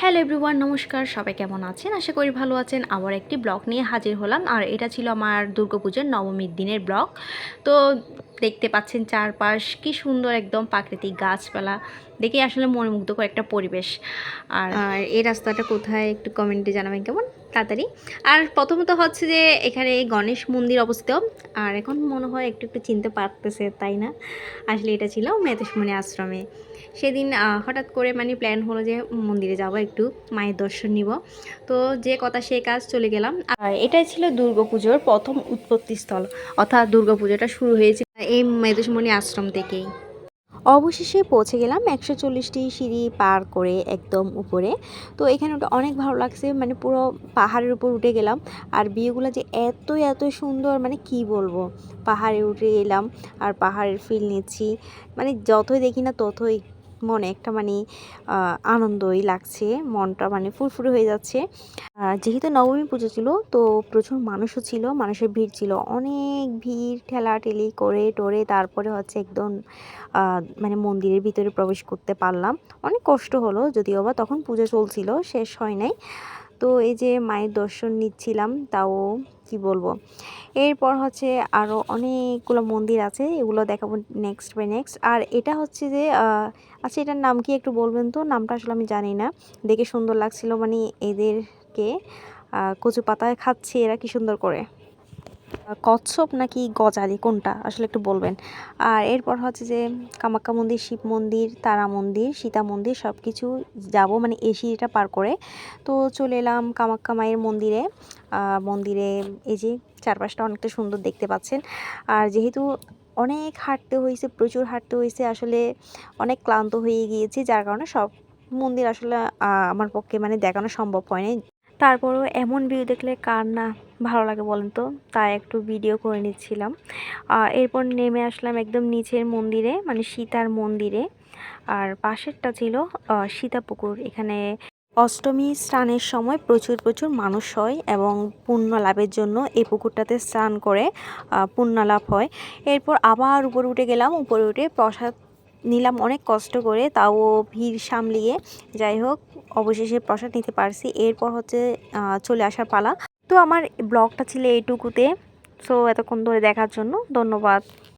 Hello everyone নমস্কার। সবাই কেমন আছেন? আশা করি ভালো আছেন। আবার একটি ব্লগ নিয়ে হাজির হলাম। আর এটা ছিল আমার দুর্গাপুজোর নবমীর দিনের ব্লগ। তো দেখতে পাচ্ছেন চারপাশ কি সুন্দর একদম প্রাকৃতিক গাছপালা। দেখে আসলে মনোমুগ্ধকর একটা পরিবেশ। আর এই রাস্তাটা কোথায় একটু কমেন্টে জানাবেন কেমন? তাড়াতাড়ি। আর প্রথমত হচ্ছে যে এখানে গণেশ মন্দির অবস্থিত। আর এখন মনে হয় একটু একটু চিনতে পারতেছে, তাই না? আসলে এটা ছিল মেতসমণি আশ্রমে। সেদিন হঠাৎ করে মানে প্ল্যান হলো যে মন্দিরে যাব একটু, মায়ের দর্শন নিব। তো যে কথা সে কাজ চলে গেলাম। আর এটাই ছিল দুর্গাপুজোর প্রথম উৎপত্তিস্থল অর্থাৎ দুর্গাপুজোটা শুরু হয়েছে এই মেদুসমণি আশ্রম থেকেই। অবশেষে পৌঁছে গেলাম একশো চল্লিশটি সিঁড়ি পার করে একদম উপরে। তো এখানে ওটা অনেক ভালো লাগছে মানে পুরো পাহাড়ের উপর উঠে গেলাম। আর বিয়েগুলো যে এত এত সুন্দর মানে কি বলব? পাহাড়ে উঠে এলাম আর পাহাড়ের ফিল নিচ্ছি। মানে যতই দেখি না ততই মনে একটা মানে আনন্দই লাগছে, মনটা মানে ফুরফুরে হয়ে যাচ্ছে। যেহেতু নবমী পুজো ছিল, তো প্রচুর মানুষও ছিল, মানুষের ভিড় ছিল। অনেক ভিড়, ঠেলাঠেলি করে টোরে তারপরে হচ্ছে একদম মানে মন্দিরের ভিতরে প্রবেশ করতে পারলাম। অনেক কষ্ট হলো, যদিও বা তখন পুজো চলছিল, শেষ হয় নাই। তো এই যে মায়ের দর্শন নিচ্ছিলাম, তাও কি বলব? এরপর হচ্ছে আরও অনেকগুলো মন্দির আছে, এগুলো দেখাবো নেক্সট বাই নেক্সট আর এটা হচ্ছে যে আচ্ছা এটার নাম কি একটু বলবেন তো? নামটা আসলে আমি জানি না। দেখে সুন্দর লাগছিল মানে এদেরকে কচু পাতায় খাচ্ছে এরা কি সুন্দর করে? কচ্ছপ নাকি গজালি, কোনটা? আসলে একটু বলবেন। আর এরপর হচ্ছে যে কামাখ্যা মন্দির, শিব মন্দির, তারা মন্দির, সীতা মন্দির সব কিছু যাব মানে এই সিঁড়িটা পার করে। তো চলে এলাম কামাখ্যা মায়ের মন্দিরে। মন্দিরে এই যে চারপাশটা অনেকটা সুন্দর দেখতে পাচ্ছেন। আর যেহেতু অনেক হাঁটতে হয়েছে, প্রচুর হাঁটতে হয়েছে, আসলে অনেক ক্লান্ত হয়ে গিয়েছি, যার কারণে সব মন্দির আসলে আমার পক্ষে মানে দেখানো সম্ভব হয়নি। তারপরেও এমন ভিউ দেখলে কার না ভালো লাগে বলেন তো? তাই একটু ভিডিও করে নিচ্ছিলাম। এরপর নেমে আসলাম একদম নিচের মন্দিরে মানে সীতার মন্দিরে। আর পাশেরটা ছিল সীতাপুকুর। এখানে অষ্টমী স্নানের সময় প্রচুর প্রচুর মানুষ হয় এবং পুণ্য লাভের জন্য এই পুকুরটাতে স্নান করে পুণ্য লাভ হয়। এরপর আবার উপরে উঠে গেলাম। উপরে উঠে প্রসাদ নিলাম অনেক কষ্ট করে, তাও ভিড় সামলিয়ে। যাই হোক, অবশেষে প্রসাদ নিতে পারছি। এরপর হচ্ছে চলে আসার পালা। তো আমার ব্লগটা ছিল এইটুকুতে। সো এতক্ষণ ধরে দেখার জন্য ধন্যবাদ।